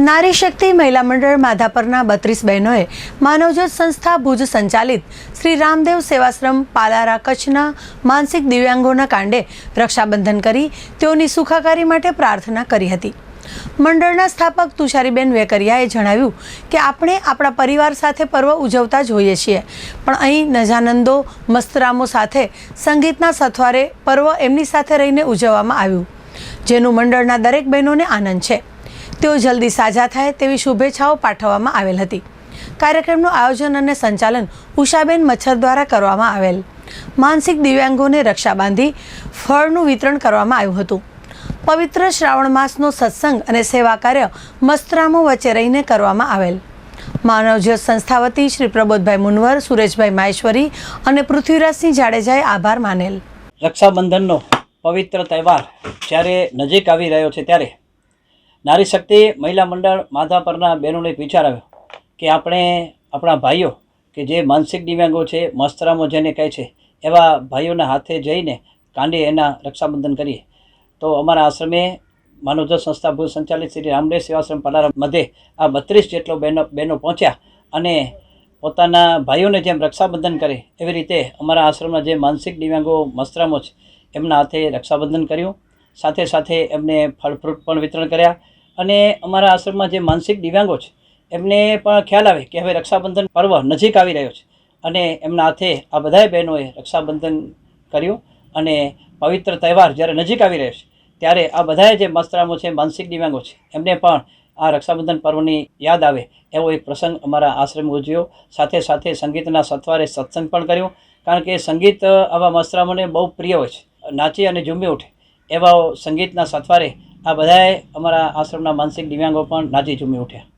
નારી શક્તિ મહિલા મંડળ માધાપરના બત્રીસ બહેનોએ માનવજ્યોત સંસ્થા ભુજ સંચાલિત શ્રી રામદેવ સેવાશ્રમ પાલારા કચ્છના માનસિક દિવ્યાંગોના કાંડે રક્ષાબંધન કરી તેઓની સુખાકારી માટે પ્રાર્થના કરી હતી. મંડળના સ્થાપક તુષારીબેન વેકરિયાએ જણાવ્યું કે, આપણે આપણા પરિવાર સાથે પર્વ ઉજવતા જ હોઈએ છીએ, પણ અહીં નજાનંદો, મસ્તરામો સાથે સંગીતના સથવારે પર્વ એમની સાથે રહીને ઉજવવામાં આવ્યું, જેનું મંડળના દરેક બહેનોને આનંદ છે. તેઓ જલ્દી સાજા થાય તેવી શુભેચ્છાઓ પાઠવવામાં આવેલ હતી. કાર્યક્રમનું આયોજન અને સંચાલન ઉષાબેન મચ્છર દ્વારા કરવામાં આવેલ. માનસિક દિવ્યાંગોને રક્ષા બાંધી ફળનું વિતરણ કરવામાં આવ્યું હતું. પવિત્ર શ્રાવણ માસનો સત્સંગ અને સેવા કાર્ય મસ્તરામો વચ્ચે રહીને કરવામાં આવેલ. માનવજ્યોત સંસ્થા વતી શ્રી પ્રબોધભાઈ મુનવર, સુરેશભાઈ માહેશ્વરી અને પૃથ્વીરાજસિંહ જાડેજાએ આભાર માનેલ. રક્ષાબંધનનો પવિત્ર તહેવાર જ્યારે નજીક આવી રહ્યો છે ત્યારે નારી શક્તિ મહિલા મંડળ માથા પરના બહેનોને એક વિચાર આવ્યો કે આપણે આપણા ભાઈઓ કે જે માનસિક દિવ્યાંગો છે, મસ્તરામો જેને કહે છે, એવા ભાઈઓના હાથે જઈને કાંડી એના રક્ષાબંધન કરીએ. તો અમારા આશ્રમે માનવજ્યોત સંસ્થા ભુજ સંચાલિત શ્રી રામદેવ સેવાશ્રમ પલારા મધ્યે આ બત્રીસ જેટલો બહેનો બહેનો પહોંચ્યા અને પોતાના ભાઈઓને જેમ રક્ષાબંધન કરે એવી રીતે અમારા આશ્રમના જે માનસિક દિવ્યાંગો, મસ્તરામો છે, એમના હાથે રક્ષાબંધન કર્યું. સાથે સાથે એમને ફળફ્રૂટ પણ વિતરણ કર્યા. અને અમારા આશ્રમમાં જે માનસિક દિવ્યાંગો છે, એમને પણ ખ્યાલ આવે કે હવે રક્ષાબંધન પર્વ નજીક આવી રહ્યો છે. અને એમના હાથે આ બધાય બહેનોએ રક્ષાબંધન કર્યું અને પવિત્ર તહેવાર જ્યારે નજીક આવી રહ્યો છે, ત્યારે આ બધાએ જે મસ્તરામો છે, માનસિક દિવ્યાંગો છે, એમને પણ આ રક્ષાબંધન પર્વની યાદ આવે એવો એક પ્રસંગ અમારા આશ્રમ ઉજવ્યો સાથે સાથે સંગીતના સત્વારે સત્સંગ પણ કર્યું. કારણ કે સંગીત આવા મસ્તરામોને બહુ પ્રિય હોય છે. નાચી અને ઝૂમી ઉઠે. એવા સંગીતના સથવારે આ બધાએ અમારા આશ્રમના માનસિક દિવ્યાંગો પણ નાચી ઝૂમી ઉઠ્યા.